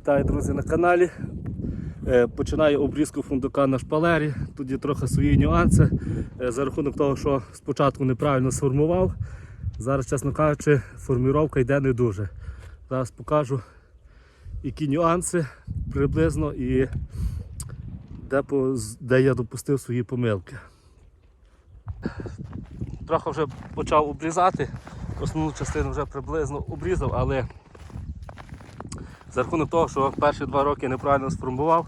Вітаю, друзі, на каналі. Е, Починаю обрізку фундука на шпалері. Тут є трохи свої нюанси. Е, За рахунок того, що спочатку неправильно сформував. Зараз, чесно кажучи, форміровка йде не дуже. Зараз покажу, які нюанси приблизно і де, де я допустив свої помилки. Трохи вже почав обрізати. Основну частину вже приблизно обрізав, але за рахунок того, що перші два роки неправильно сформував,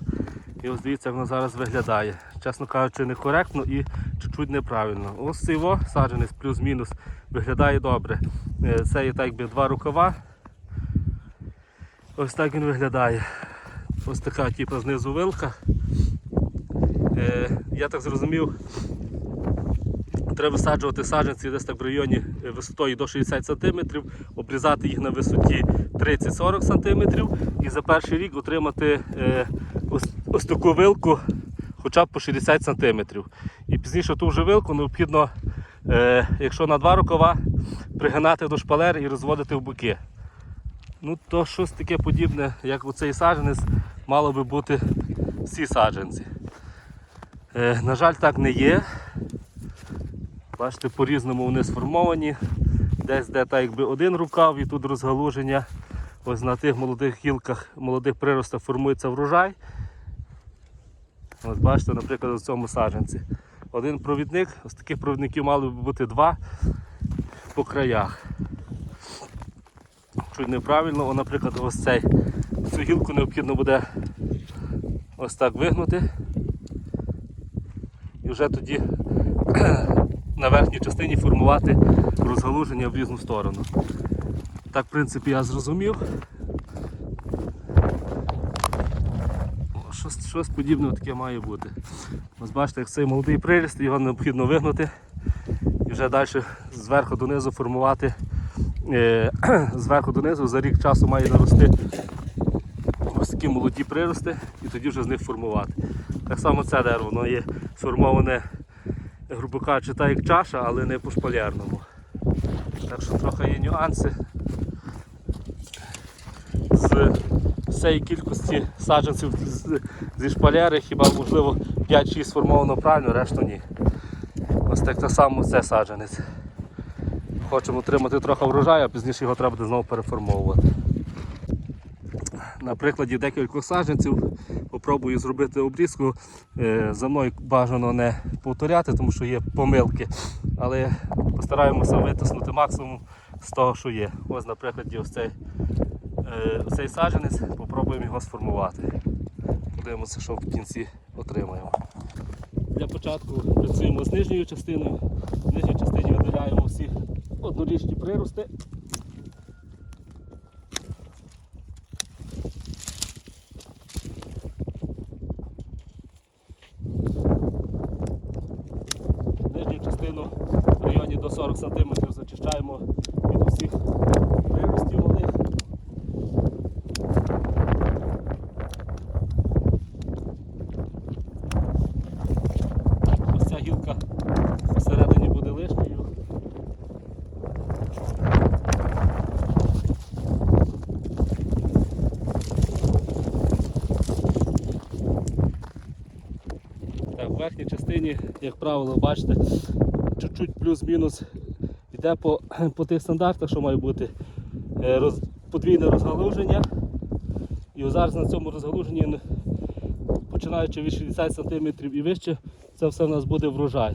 і ось дивіться, як воно зараз виглядає. Чесно кажучи, некоректно і чуть-чуть неправильно. Ось цей саджанець плюс-мінус виглядає добре. Е, Це є так якби два рукава. Ось так він виглядає. Ось така типу, знизу вилка. Е, Я так зрозумів, Треба висаджувати саджанці десь так в районі е, висотою до 60 см, обрізати їх на висоті 30-40 см і за перший рік отримати е, ось, ось таку вилку хоча б по 60 см. І пізніше ту вже вилку необхідно, е, якщо на два рукава, пригинати до шпалер і розводити в боки. Ну, то щось таке подібне, як оцей саджанець, мало би бути всі саджанці. На жаль, так не є. Бачите, по-різному вони сформовані. Десь де так якби один рукав і тут розгалуження. Ось на тих молодих гілках, молодих приростах формується врожай. Ось бачите, наприклад, у цьому саджанці. Один провідник, ось таких провідників мало би бути два по краях. Чуть неправильно, О, наприклад, ось цей. Цю гілку необхідно буде ось так вигнути. І вже тоді на верхній частині формувати розгалуження в різну сторону. Так, в принципі, я зрозумів. Щось, щось подібне таке має бути. Ось бачите, як цей молодий приріст, його необхідно вигнути і вже далі зверху донизу формувати. Е, зверху донизу за рік часу має нарости ось такі молоді прирости і тоді вже з них формувати. Так само це дерево, воно є сформоване грубо кажучи, так як чаша, але не по шпалярному. Так що трохи є нюанси. З цієї кількості саджанців зі шпаляри хіба можливо 5-6 сформовано правильно, решту ні. Ось так так само це саджанець. Хочемо отримати трохи врожаю, а пізніше його треба буде знову переформовувати. На прикладі декількох саджанців попробую зробити обрізку. Е, За мною бажано не повторяти, тому що є помилки. Але постараємося витиснути максимум з того, що є. Ось, на прикладі, ось цей, е, цей саджанець, попробуємо його сформувати. Подивимося, що в кінці отримаємо. Для початку працюємо з нижньою частиною. В нижній частині видаляємо всі однорічні прирости. Нижню частину в районі до 40 см зачищаємо від усіх приростів малих. Ось ця гілка всередині буде лишньою. Так, в верхній частині, як правило, бачите, чуть-чуть плюс-мінус йде по, по тих стандартах, що має бути е, роз, подвійне розгалуження. І зараз на цьому розгалуженні, починаючи від 60 см і вище, це все в нас буде врожай.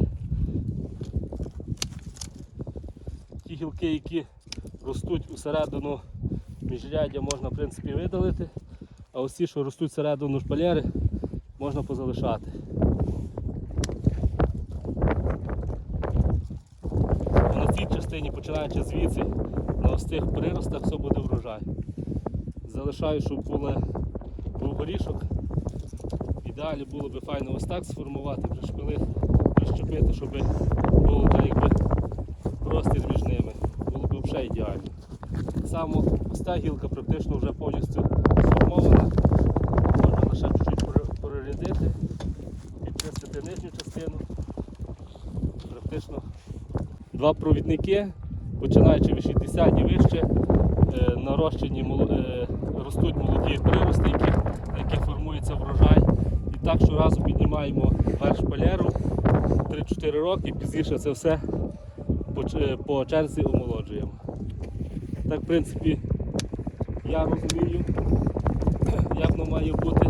Ті гілки, які ростуть усередину міжряддя, можна в принципі видалити, а ось ті, що ростуть всередину шпалери, можна позалишати. А на цій частині, починаючи звідси, на ось цих приростах все буде врожай. Залишаю, щоб було, був горішок. Ідеалі було б файно ось так сформувати, пришпили, прищепити, щоб було так якби простір між ними. Було б взагалі ідеально. Само ось та гілка практично вже повністю сформована. Можна лише чуть-чуть пере- перерядити, підчистити нижню частину. Практично два провідники, починаючи від 60 і вище, е, нарощені е, ростуть молоді прирости, на яких формується врожай. І так щоразу піднімаємо верх шпалеру 3-4 роки, пізніше це все по, по черзі омолоджуємо. Так, в принципі, я розумію, як воно має бути.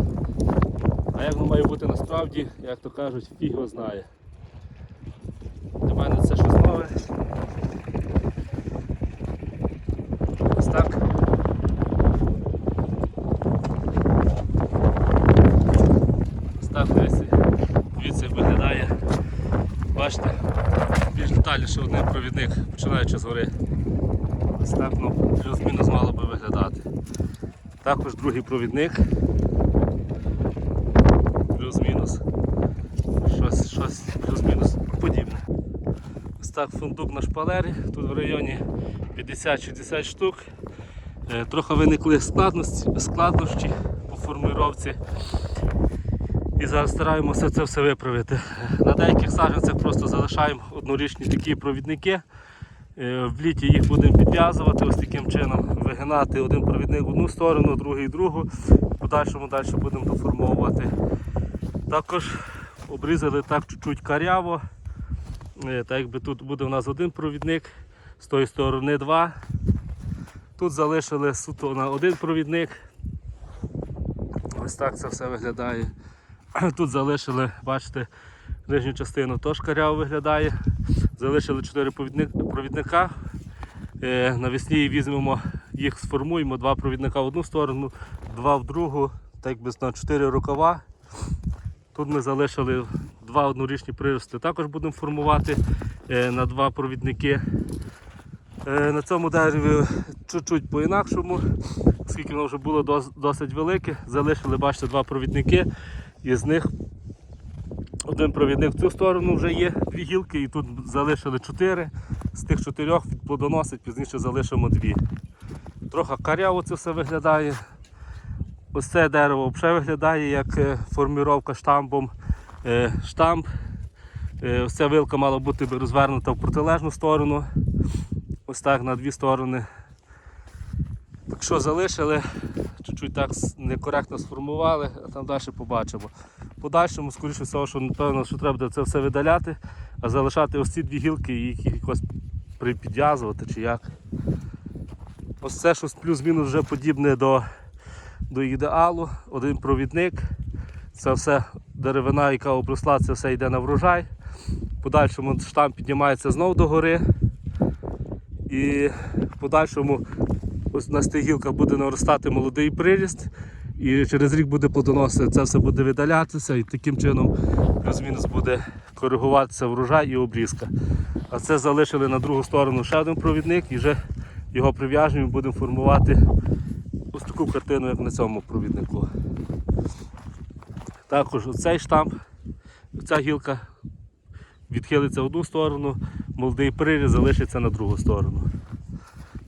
А як воно має бути насправді, як то кажуть, фіг його знає. Ось так. Ось так дивіться, дивіться, виглядає. Бачите, більш детальніше один провідник, починаючи з гори. Ось так ну, плюс-мінус мало би виглядати. Також другий провідник. Плюс-мінус. Щось, щось плюс-мінус подібне. Ось так фундук на шпалері. Тут в районі 50-60 штук. Е, Трохи виникли складності, складнощі по формировці. І зараз стараємося це все виправити. На деяких саджанцях просто залишаємо однорічні такі провідники. Е, В літі їх будемо підв'язувати ось таким чином, вигинати один провідник в одну сторону, другий другу. В подальшому далі будемо доформовувати. Також обрізали так чуть-чуть каряво. Е, Так якби тут буде у нас один провідник, з тої сторони два. Тут залишили суто на один провідник. Ось так це все виглядає. Тут залишили, бачите, нижню частину теж каряво виглядає. Залишили 4 провідника. Е, Навесні візьмемо їх, сформуємо, два провідника в одну сторону, два в другу, так якби на 4 рукава. Тут ми залишили два однорічні прирости, також будемо формувати е, на два провідники. Е, На цьому дереві чуть-чуть по-інакшому, оскільки воно вже було досить велике, залишили, бачите, два провідники, і з них один провідник в цю сторону вже є, дві гілки, і тут залишили чотири. З тих чотирьох плодоносить, пізніше залишимо дві. Трохи каряво це все виглядає. Ось це дерево взагалі виглядає як е, форміровка штампом. Е, Штамп. Е, ця вилка мала бути розвернута в протилежну сторону. Ось так на дві сторони. Так що залишили, чуть-чуть так некоректно сформували, а там далі побачимо. Подальшому, скоріше всього, що напевно, що треба це все видаляти, а залишати ось ці дві гілки і їх якось припідв'язувати чи як. Ось це щось плюс-мінус вже подібне до, до ідеалу. Один провідник. Це все деревина, яка обросла, це все йде на врожай. В подальшому штамп піднімається знову до гори. І в подальшому ось на цих буде наростати молодий приріст. І через рік буде плодоносити, це все буде видалятися і таким чином плюс-мінус буде коригуватися врожай і обрізка. А це залишили на другу сторону ще один провідник і вже його прив'яжемо і будемо формувати ось таку картину, як на цьому провіднику. Також цей штамп, ця гілка відхилиться в одну сторону, молодий приріз залишиться на другу сторону.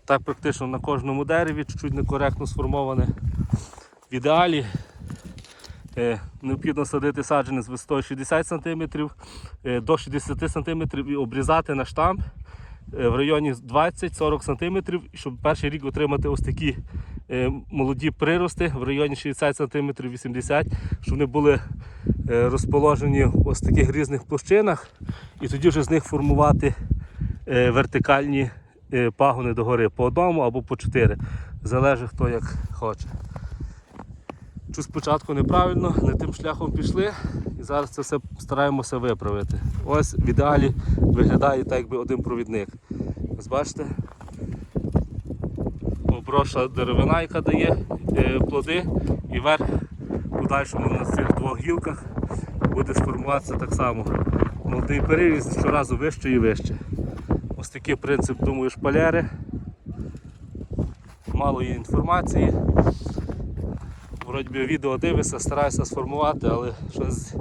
Так практично на кожному дереві, чуть-чуть некоректно сформоване. В ідеалі е, необхідно садити саджанець висотою 60 см до 60 см і обрізати на штамп е, в районі 20-40 см, щоб перший рік отримати ось такі молоді прирости в районі 60 см 80 щоб вони були е, розположені в ось таких різних площинах, і тоді вже з них формувати е, вертикальні е, пагони догори по одному або по чотири. Залежить хто як хоче. Чу спочатку неправильно, не тим шляхом пішли і зараз це все стараємося виправити. Ось в ідеалі виглядає так, якби один провідник. Ось бачите, оброша деревина, яка дає е, плоди, і верх подальшому на цих двох гілках буде сформуватися так само. Молодий переріз щоразу вище і вище. Ось такий принцип, думаю, шпалери. Мало є інформації. Вроді відео дивишся, стараюся сформувати, але щось,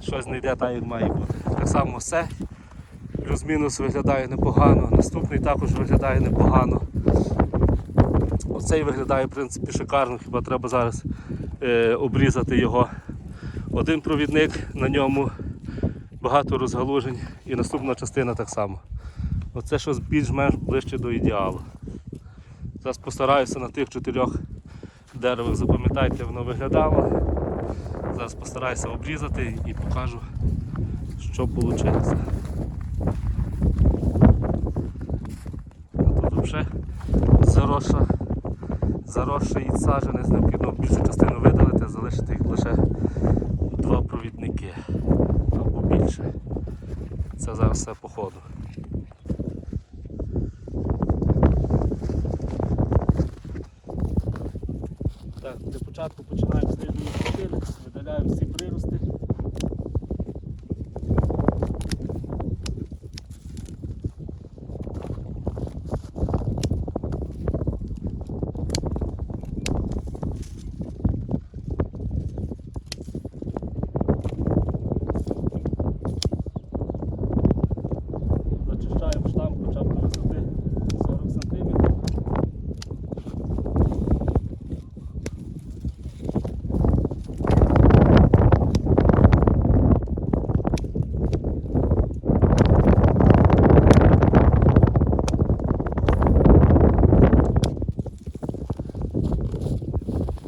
щось не йде так, як має бути. Так само все. Плюс-мінус виглядає непогано. Наступний також виглядає непогано. Оцей виглядає в принципі шикарно, хіба треба зараз е, обрізати його. Один провідник, на ньому багато розгалужень і наступна частина так само. Оце щось більш-менш ближче до ідеалу. Зараз постараюся на тих чотирьох дерево, як запам'ятайте, воно виглядало. Зараз постараюся обрізати і покажу, що вийшло. Тут взагалі заросша, заросший саджанець, необхідно більшу частину видалити, залишити їх лише два провідники або більше. Це зараз все по ходу. Так, для початку починаємо з нижньої частини, видаляємо всі прирости. Зачищаємо штамп хоча б до висоти 40 см.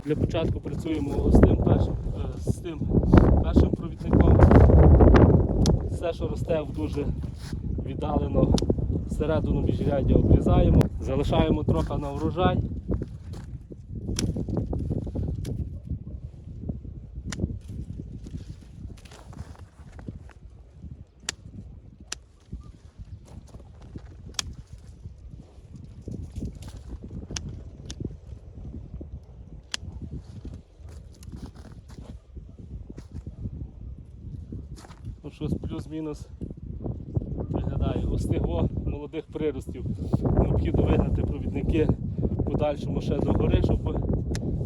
Для початку працюємо з тим першим, е, з тим першим провідником. Все, що росте в дуже віддалено всередину міжряддя обрізаємо, залишаємо трохи на врожай. Ну щось плюс-мінус виглядає. Остигло молодих приростів. Необхідно вигнати провідники подальшому ще до гори, щоб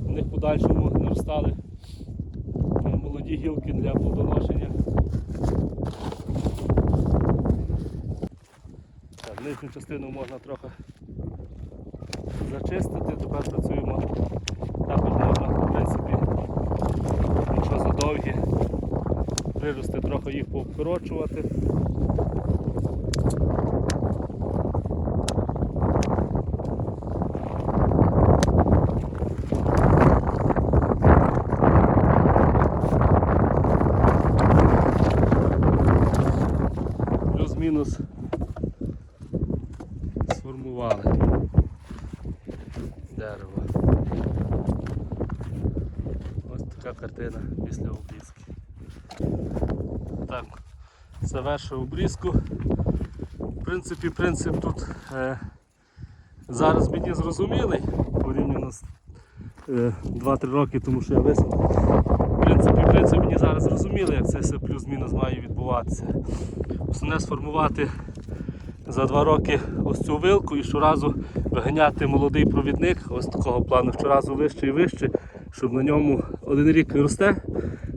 в них подальшому наростали е, молоді гілки для плодоношення. Так, нижню частину можна трохи зачистити, тепер працюємо. Також можна, в принципі, якщо задовгі прирости, трохи їх повкорочувати. Плюс-мінус сформували дерево. Ось така картина після обрізки. Так, завершив обрізку. В принципі, принцип тут е, зараз мені зрозумілий, порівняно з е, 2-3 роки, тому що я висадив. В принципі, принцип мені зараз зрозумілий, як це все плюс-мінус має відбуватися. Основне сформувати за 2 роки ось цю вилку і щоразу виганяти молодий провідник, ось такого плану, щоразу вище і вище, щоб на ньому один рік росте,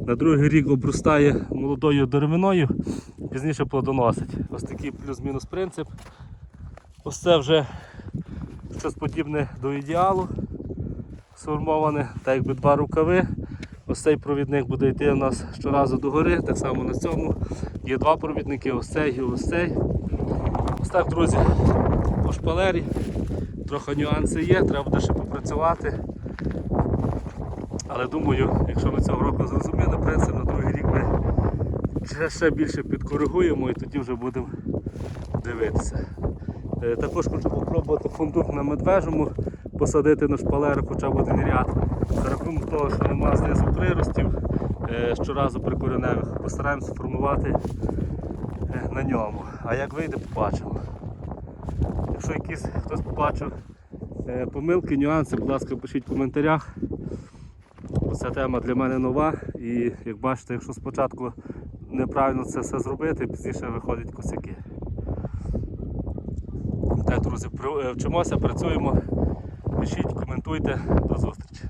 на другий рік обростає молодою деревиною, пізніше плодоносить. Ось такий плюс-мінус принцип. Ось це вже щось подібне до ідеалу сформоване, так якби два рукави. Ось цей провідник буде йти у нас щоразу до гори, так само на цьому. Є два провідники, ось цей і ось цей. Ось так, друзі, по шпалері. Трохи нюанси є, треба буде ще попрацювати. Але думаю, якщо ми цього року зрозуміли принцип, на другий рік ми ще, більше підкоригуємо і тоді вже будемо дивитися. Е, Також хочу попробувати фундук на медвежому, посадити на шпалери хоча б один ряд. За рахунок того, що немає знизу приростів, е, щоразу при кореневих постараємося формувати на ньому. А як вийде, побачимо. Якщо якісь хтось побачив е, помилки, нюанси, будь ласка, пишіть в коментарях. Ця тема для мене нова і як бачите, якщо спочатку неправильно це все зробити, пізніше виходять косяки. Так, друзі, е, вчимося, працюємо. Пишіть, коментуйте. До зустрічі.